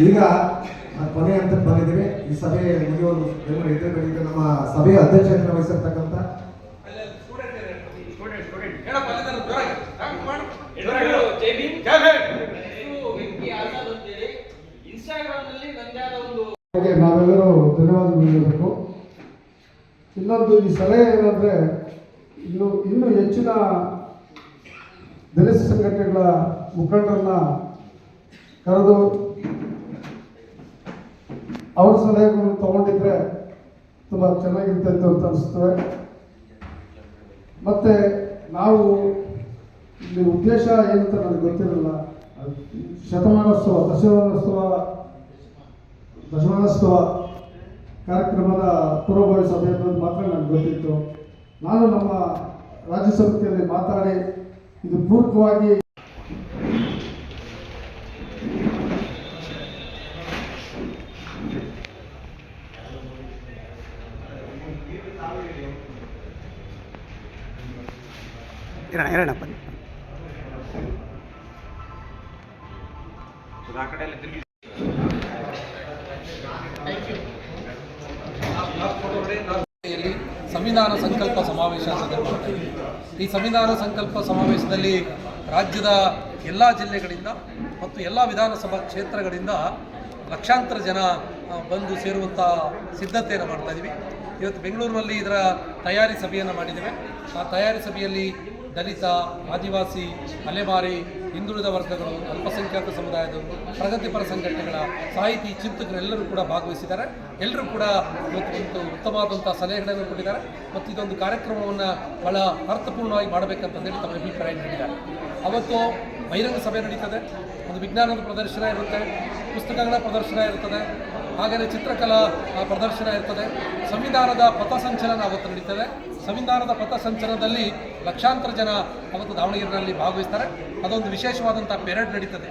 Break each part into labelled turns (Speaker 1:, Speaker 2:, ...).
Speaker 1: ಈಗ ಕೊನೆ ಅಂತ ಬಂದಿದ್ದೇವೆ. ಈ ಸಭೆ ಮುಗಿಯೋದು ಬೆಂಗಳೂರು ಎದುರುಗಡೆ ನಮ್ಮ ಸಭೆಯ ಅಧ್ಯಕ್ಷತೆ ವಹಿಸಿರ್ತಕ್ಕಂಥ
Speaker 2: ನಾವೆಲ್ಲರೂ ಧನ್ಯವಾದ ನೀಡಬೇಕು ಇನ್ನೊಂದು ಈ ಸಲಹೆ ಏನಂದರೆ ಇನ್ನು ಇನ್ನೂ ಹೆಚ್ಚಿನ ದಲಿತ ಸಂಘಟನೆಗಳ ಮುಖಂಡರನ್ನ ಕರೆದು ಅವ್ರ ಸಲಹೆಗಳನ್ನು ತಗೊಂಡಿದ್ರೆ ತುಂಬ ಚೆನ್ನಾಗಿರ್ತೈತೆ ಅಂತ ಅನಿಸ್ತದೆ ಮತ್ತು ನಾವು ಇಲ್ಲಿ ಉದ್ದೇಶ ಏನಂತ ನನಗೆ ಗೊತ್ತಿರಲಿಲ್ಲ ಶತಮಾನೋತ್ಸವ, ದಶಮಾನೋತ್ಸವ ದಶಮಾನೋತ್ಸವ ಕಾರ್ಯಕ್ರಮದ ಪೂರ್ವಭಾವಿ ಸಭೆ ಅನ್ನೋದು ಮಾತ್ರ ನನಗೆ ಗೊತ್ತಿತ್ತು. ನಾನು ನಮ್ಮ ರಾಜ್ಯ ಸಮಿತಿಯಲ್ಲಿ ಮಾತಾಡಿ ಇದು ಪೂರ್ವಕವಾಗಿ
Speaker 3: ಇರೋಣ ಇರೋಣ,
Speaker 4: ಬನ್ನಿ. ಸಂವಿಧಾನ ಸಂಕಲ್ಪ ಸಮಾವೇಶ ಸಂದರ್ಭದಲ್ಲಿ ಈ ಸಂವಿಧಾನ ಸಂಕಲ್ಪ ಸಮಾವೇಶದಲ್ಲಿ ರಾಜ್ಯದ ಎಲ್ಲ ಜಿಲ್ಲೆಗಳಿಂದ ಮತ್ತು ಎಲ್ಲ ವಿಧಾನಸಭಾ ಕ್ಷೇತ್ರಗಳಿಂದ ಲಕ್ಷಾಂತರ ಜನ ಬಂದು ಸೇರುವಂತಹ ಸಿದ್ಧತೆಯನ್ನು ಮಾಡ್ತಾ ಇದ್ದೀವಿ. ಇವತ್ತು ಬೆಂಗಳೂರಿನಲ್ಲಿ ಇದರ ತಯಾರಿ ಸಭೆಯನ್ನು ಮಾಡಿದ್ದೇವೆ. ಆ ತಯಾರಿ ಸಭೆಯಲ್ಲಿ ದಲಿತ, ಆದಿವಾಸಿ ಅಲೆಮಾರಿ ಹಿಂದುಳಿದ ವರ್ಗಗಳು, ಅಲ್ಪಸಂಖ್ಯಾತ ಸಮುದಾಯದವರು, ಪ್ರಗತಿಪರ ಸಂಘಟನೆಗಳ, ಸಾಹಿತಿ, ಚಿಂತಕರೆಲ್ಲರೂ ಕೂಡ ಭಾಗವಹಿಸಿದ್ದಾರೆ. ಎಲ್ಲರೂ ಕೂಡ ಇವತ್ತು ಉತ್ತಮವಾದಂಥ ಸಲಹೆಗಳನ್ನು ಕೊಟ್ಟಿದ್ದಾರೆ. ಮತ್ತು ಇದೊಂದು ಕಾರ್ಯಕ್ರಮವನ್ನು ಬಹಳ ಅರ್ಥಪೂರ್ಣವಾಗಿ ಮಾಡಬೇಕಂತಂದೇಳಿ ತಮ್ಮ ಅಭಿಪ್ರಾಯ ನೀಡಿದ್ದಾರೆ. ಅವತ್ತು ಬಹಿರಂಗ ಸಭೆ ನಡೀತದೆ. ಒಂದು ವಿಜ್ಞಾನದ ಪ್ರದರ್ಶನ ಇರುತ್ತೆ. ಪುಸ್ತಕಗಳ ಪ್ರದರ್ಶನ ಇರ್ತದೆ ಹಾಗೆಯೇ ಚಿತ್ರಕಲಾ ಪ್ರದರ್ಶನ ಇರ್ತದೆ. ಸಂವಿಧಾನದ ಪಥಸಂಚಲನ ಅವತ್ತು ನಡೀತದೆ. ಸಂವಿಧಾನದ ಪಥಸಂಚಲನದಲ್ಲಿ ಲಕ್ಷಾಂತರ ಜನ ಅವತ್ತು ದಾವಣಗೆರೆಯಲ್ಲಿ ಭಾಗವಹಿಸ್ತಾರೆ. ಅದೊಂದು ವಿಶೇಷವಾದಂಥ ಪೆರೇಡ್ ನಡೀತದೆ.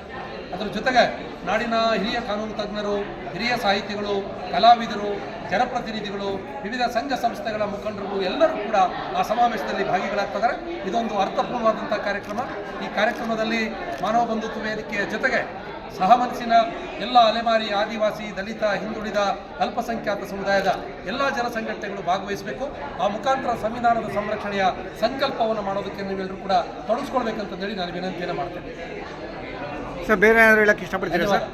Speaker 4: ಅದರ ಜೊತೆಗೆ ನಾಡಿನ ಹಿರಿಯ ಕಾನೂನು ತಜ್ಞರು, ಹಿರಿಯ ಸಾಹಿತಿಗಳು, ಕಲಾವಿದರು, ಜನಪ್ರತಿನಿಧಿಗಳು, ವಿವಿಧ ಸಂಘ ಸಂಸ್ಥೆಗಳ ಮುಖಂಡರು ಎಲ್ಲರೂ ಕೂಡ ಆ ಸಮಾವೇಶದಲ್ಲಿ ಭಾಗಿಗಳಾಗ್ತಿದ್ದಾರೆ. ಇದೊಂದು ಅರ್ಥಪೂರ್ಣವಾದಂಥ ಕಾರ್ಯಕ್ರಮ. ಈ ಕಾರ್ಯಕ್ರಮದಲ್ಲಿ ಮಾನವ ಬಂಧುತ್ವ ವೇದಿಕೆಯ ಜೊತೆಗೆ ಸಹಮನಸ್ಸಿನ ಎಲ್ಲ ಅಲೆಮಾರಿ ಆದಿವಾಸಿ, ದಲಿತ, ಹಿಂದುಳಿದ, ಅಲ್ಪಸಂಖ್ಯಾತ ಸಮುದಾಯದ ಎಲ್ಲ ಜನಸಂಘಟನೆಗಳು ಭಾಗವಹಿಸಬೇಕು. ಆ ಮುಖಾಂತರ ಸಂವಿಧಾನದ ಸಂರಕ್ಷಣೆಯ ಸಂಕಲ್ಪವನ್ನು ಮಾಡೋದಕ್ಕೆ ನೀವೆಲ್ಲರೂ ಕೂಡ ತೊಡಗಿಸ್ಕೊಳ್ಬೇಕಂತಂದೇಳಿ ನಾನು ವಿನಂತಿಯನ್ನು ಮಾಡ್ತೇನೆ.
Speaker 3: ಸರ್ ಬೇರೆ ಏನಾದರೂ ಹೇಳಕ್ಕೆ ಇಷ್ಟಪಡ್ತೀರಾ ಸರ್?